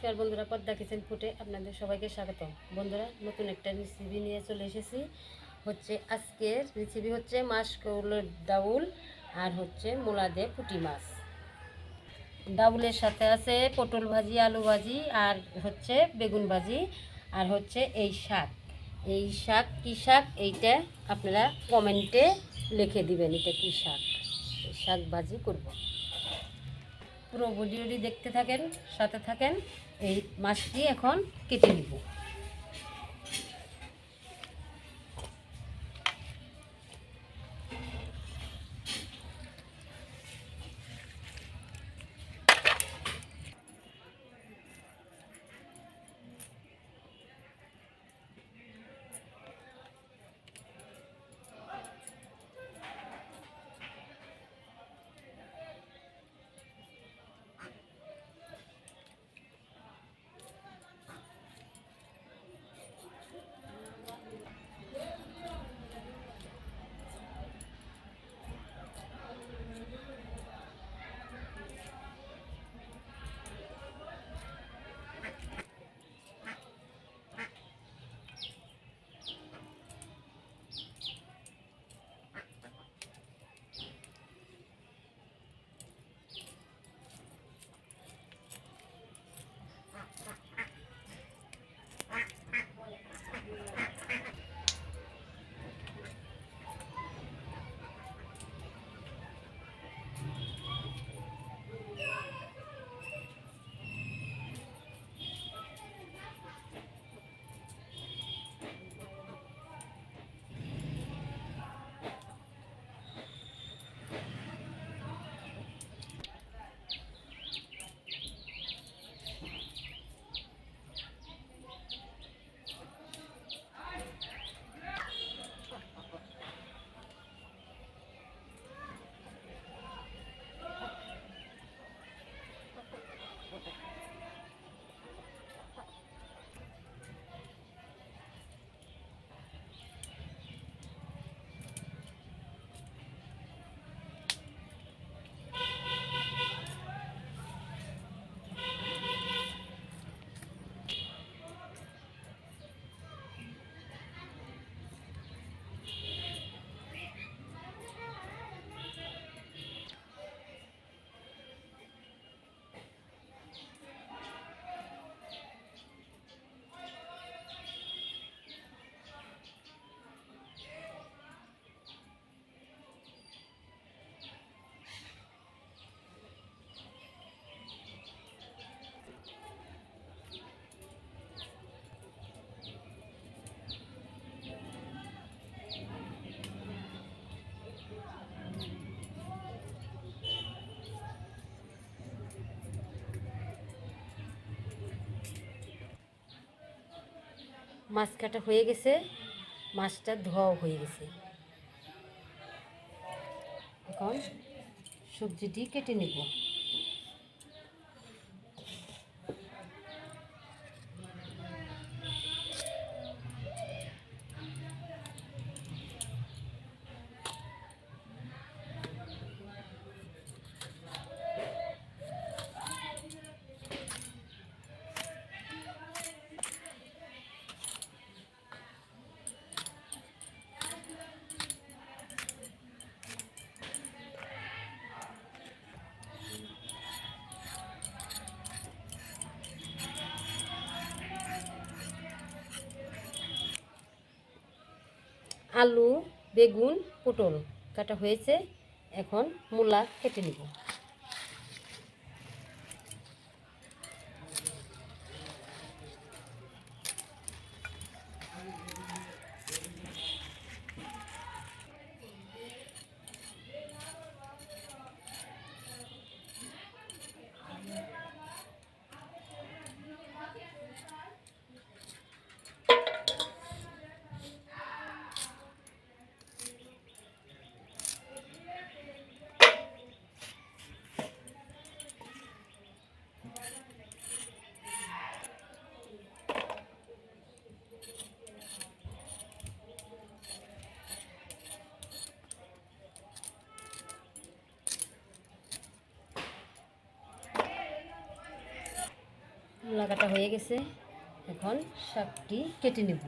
নমস্কার বন্ধুরা, পদ্মা কিচেন ফুটে আপনাদের সবাইকে স্বাগত বন্ধুরা, নতুন একটা রেসিপি নিয়ে চলে এসেছি। হচ্ছে আজকের রেসিপি হচ্ছে মাছ কৌলের ডাউল আর হচ্ছে মূলা দিয়ে পুঁটি মাছ। ডাউলের সাথে আছে পটল ভাজি, আলু ভাজি আর হচ্ছে বেগুন ভাজি আর হচ্ছে এই শাক। এই শাক কী শাক? এইটা আপনারা কমেন্টে লিখে দিবেন এটা কী শাক। শাক ভাজি করব। পুরো ভিডিওটি দেখতে থাকেন, সাথে থাকেন। এই মাছটি এখন কেটে নিব। মাছ কাটা হয়ে গেছে মাছটা ধোয়াও হয়ে গেছে। এখন সবজিটি কেটে নেব। আলু বেগুন পটল কাটা হয়েছে। এখন মূলা কেটে নিব। কাটা হয়ে গেছে। এখন শাকটি কেটে নেব।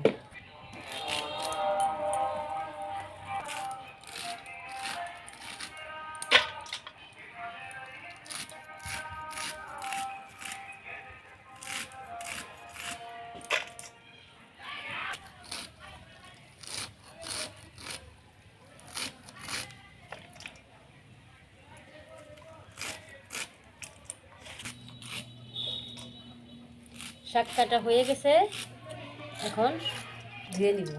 শাক কাটা হয়ে গেছে। এখন ধুয়ে নিব।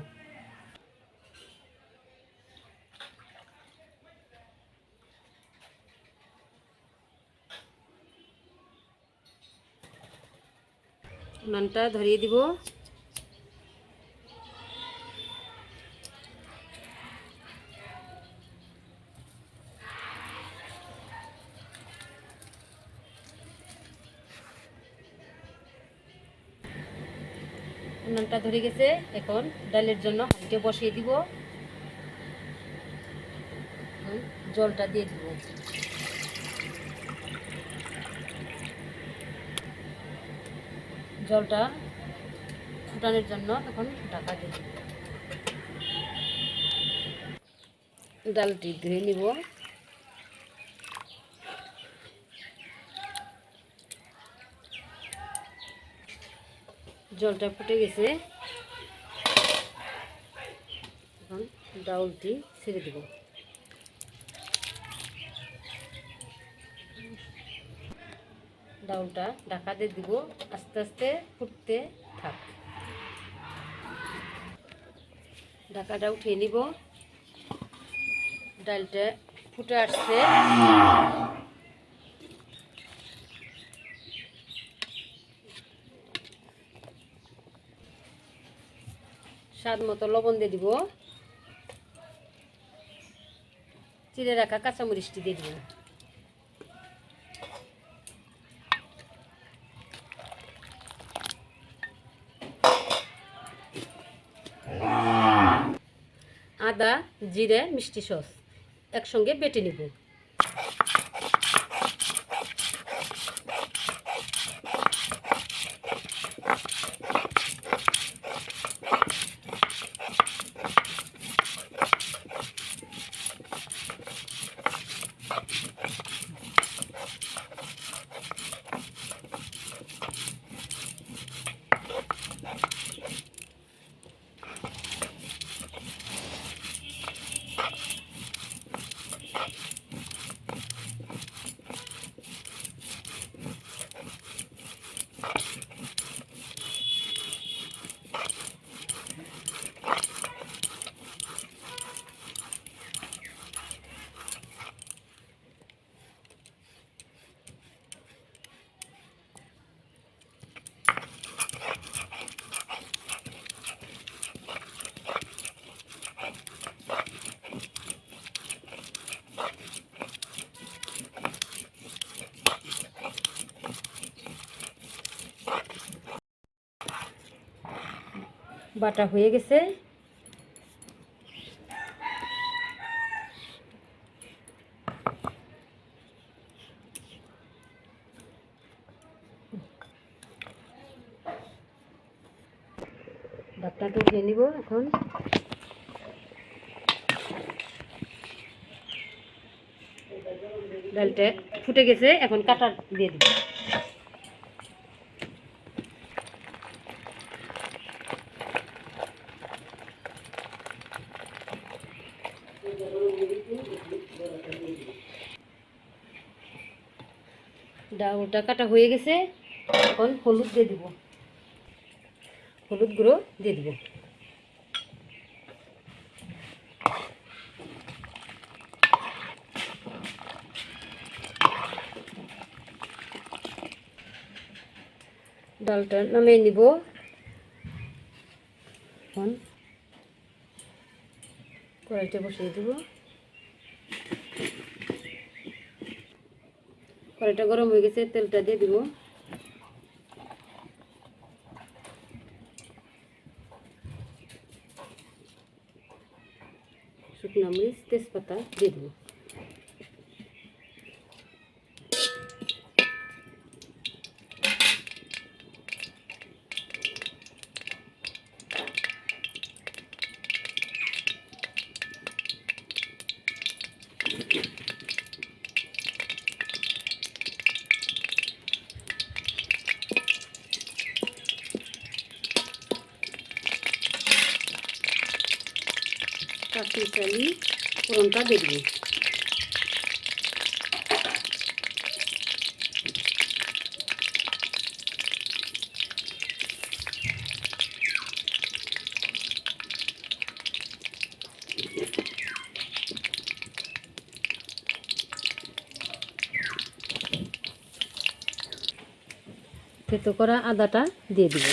নানটা ধরিয়ে দিব। উনানটা ধরে গেছে, এখন ডালের জন্য হাঁড়িটা বসিয়ে দিব। জলটা দিয়ে দিব। জলটা ফুটানোর জন্য এখন ঢাকা দিয়ে দিব। ডালটি ধুয়ে নিব। জলটা ফুটে গেছে। এখন ডাউলটি ছেড়ে দেব। ডাউলটা ঢাকা দিয়ে দিব, আস্তে আস্তে ফুটতে থাক। ঢাকাটা উঠিয়ে নিব। ডালটা ফুটে আসছে। স্বাদ মতো লবণ দিয়ে দিব। চিড়ে রাখা কাঁচামরিচটি দিয়ে দিব। আদা, জিরে, মিষ্টি সস একসঙ্গে বেটে নিব। বাটা হয়ে গেছে। ডাকটাকে উঠিয়ে নিব এখন। ডালটা ফুটে গেছে এখন কাটা দিয়ে দিব। কাটা হয়ে গেছে, এখন হলুদ দিয়ে দিব। হলুদ গুঁড়ো দিয়ে দিব। ডালটা নামিয়ে নিব। এখন কড়াইটা বসিয়ে দিব। কড়াইটা গরম হয়ে গেছে তেলটা দিয়ে দিব। শুকনো মরিচ তেজপাতা দিয়ে দিব। কাঁচি চালি ফোড়নটা দিয়ে দেবো। থেতো করা আদাটা দিয়ে দিব।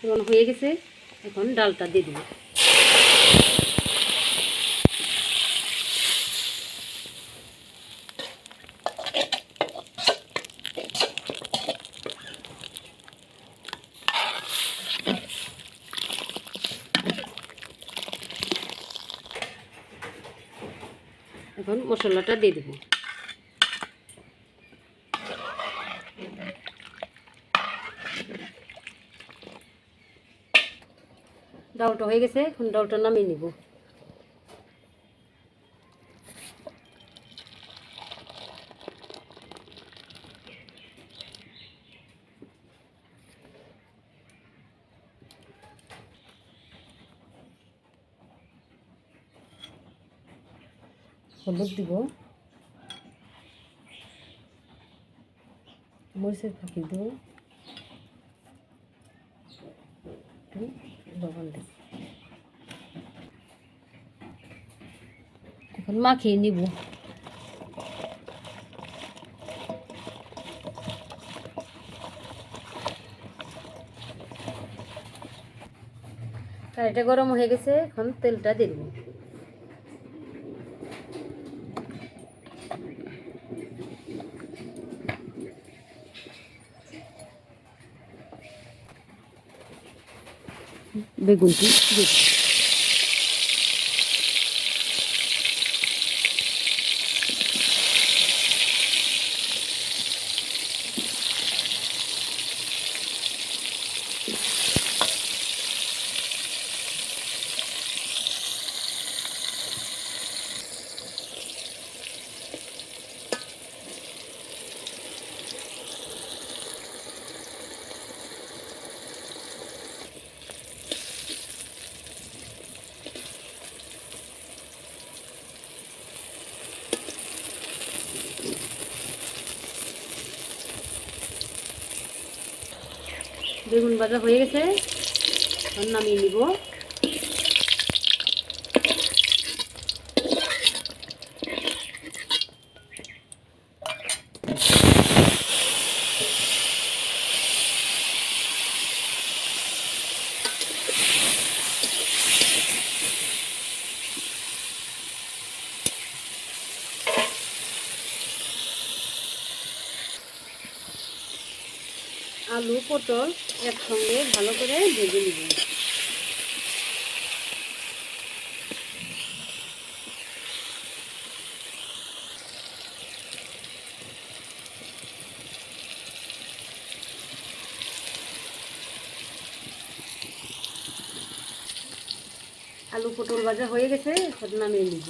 ফোড়ন হয়ে গেছে। এখন ডালটা দিয়ে দিব। এখন মশলাটা দিয়ে দেবো। ডাউলটা হয়ে গেছে এখন ডাউলটা নামিয়ে নিব। হলুদ দিব। মরিচের ফাঁকি দেবো একটু লবণ দেব এখন মাখিয়ে নিব। কড়াইটা গরম হয়ে গেছে এখন তেলটা দিয়ে দেবো। বেগুনটি দিয়ে বেগুন ভাজা হয়ে গেছে নামিয়ে নিব। আলু পটল একসঙ্গে ভালো করে ভেজে নিব। আলু পটল ভাজা হয়ে গেছে নামিয়ে নিব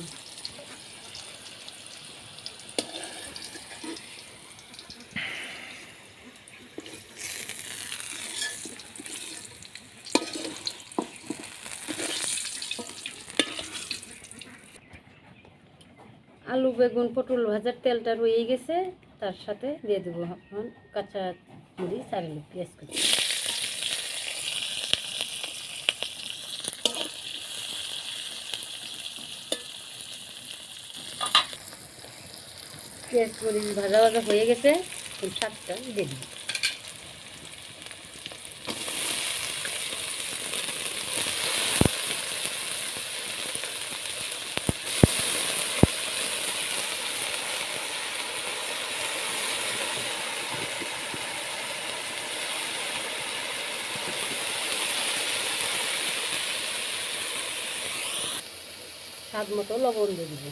আলু বেগুন, পটল ভাজার তেলটা রয়ে গেছে। তার সাথে দিয়ে দেবো এখন কাঁচা আর লোক পেঁয়াজ কুচি। পেঁয়াজ মরিচ ভাজা ভাজা হয়ে গেছে শাকটা দিয়ে দিবো। স্বাদ মতো লবণ দিয়ে দিব।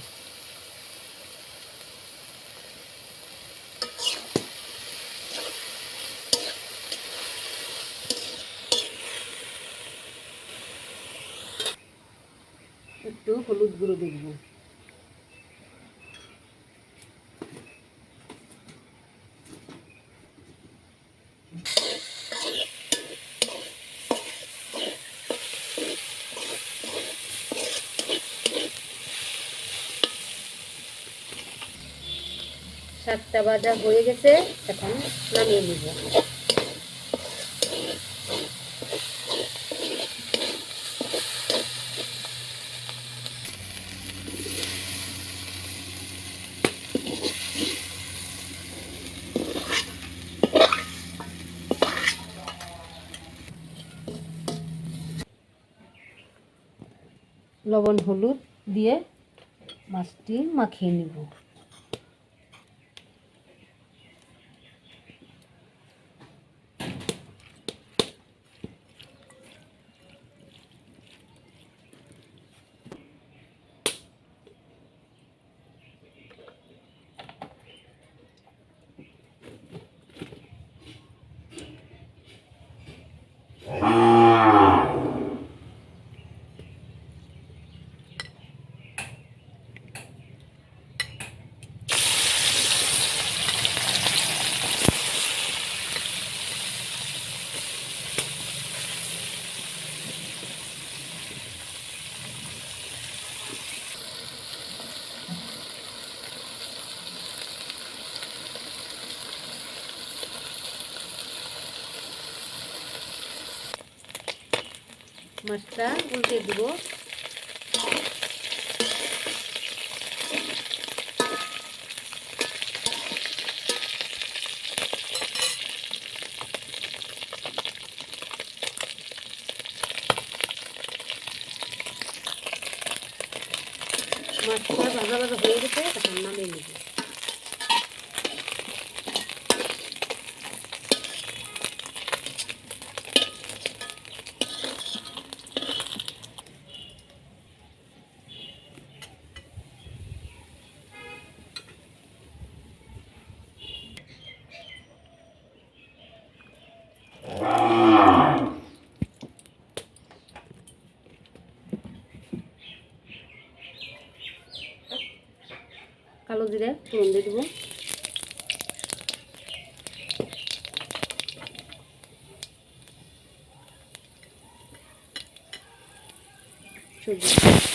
একটু হলুদ গুঁড়ো দিয়ে শাকটা ভাজা হয়ে গেছে এখন নামিয়ে নিব। লবণ হলুদ দিয়ে মাছটি মাখিয়ে নিব। Oh. মাছটা উল্টে দিব। মাছটা ভাজা ভাজা হয়ে গেছে তখন নামিয়ে কালো জিরে ফোড়ন দিয়ে দিব। সবজি।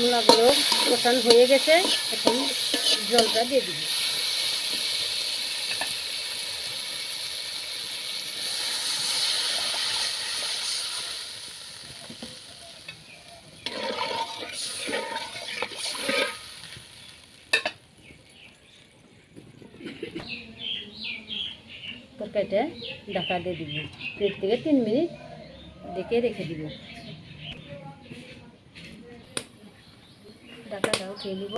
মূলাগুলো কষান হয়ে গেছে, এখন জলটা দিয়ে দিবি। তরকারিটা ঢাকা দিয়ে দিব। দেড় থেকে তিন মিনিট ডেকে রেখে দিব। উঠিয়ে নিব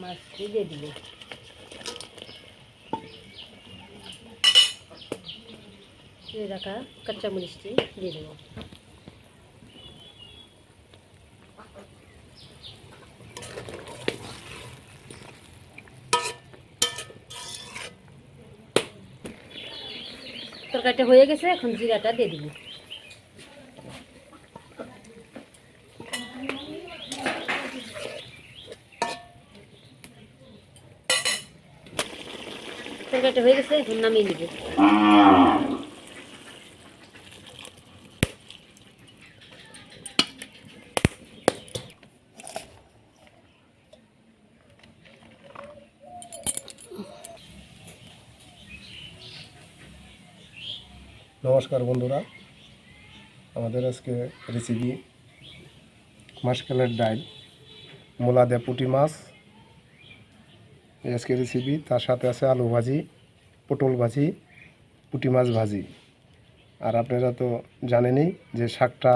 মাছটি দিয়ে দিবে রাখা কাঁচা মরিচটি দিয়ে দেবো। তরকারিটা হয়ে গেছে এখন জিরাটা দিয়ে দিব। তরকারিটা হয়ে গেছে এখন নামিয়ে নিব। নমস্কার বন্ধুরা। আমাদের আজকে রেসিপি মাসকালের ডাল মূলা দিয়ে পুঁটি মাছ। আজকে রেসিপি তার সাথে আছে আলু ভাজি, পটল ভাজি, পুঁটি মাছ ভাজি। আর আপনারা তো জানেনই যে শাকটা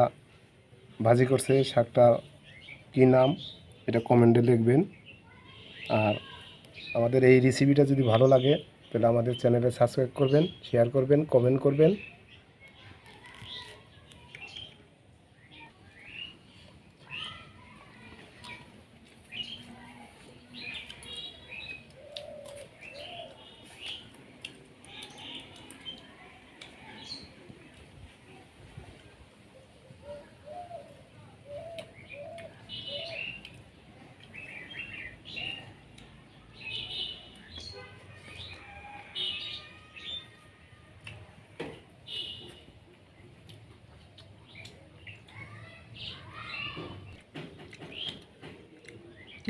ভাজি করছে, শাকটা কী নাম, এটা কমেন্টে লিখবেন। আর আমাদের এই রেসিপিটা যদি ভালো লাগে, তাহলে আমাদের চ্যানেলে সাবস্ক্রাইব করবেন শেয়ার করবেন কমেন্ট করবেন।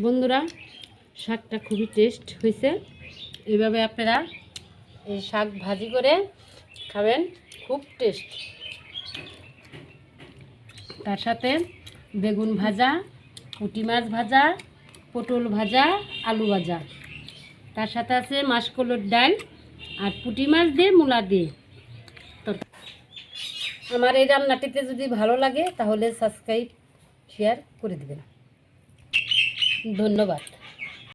বন্ধুরা, শাকটা খুবই টেস্ট হয়েছে। এইভাবে আপনারা এই শাক ভাজি করে খাবেন, খুব টেস্ট তার সাথে বেগুন ভাজা, পুঁটি মাছ ভাজা, পটল ভাজা, আলু ভাজা। তার সাথে আছে মাসকলোর ডাল আর পুঁটি মাছ দিয়ে মূলা দিয়ে। তো আমার এই রান্নাটিতে যদি ভালো লাগে তাহলে সাবস্ক্রাইব শেয়ার করে দেবেন। ধন্যবাদ।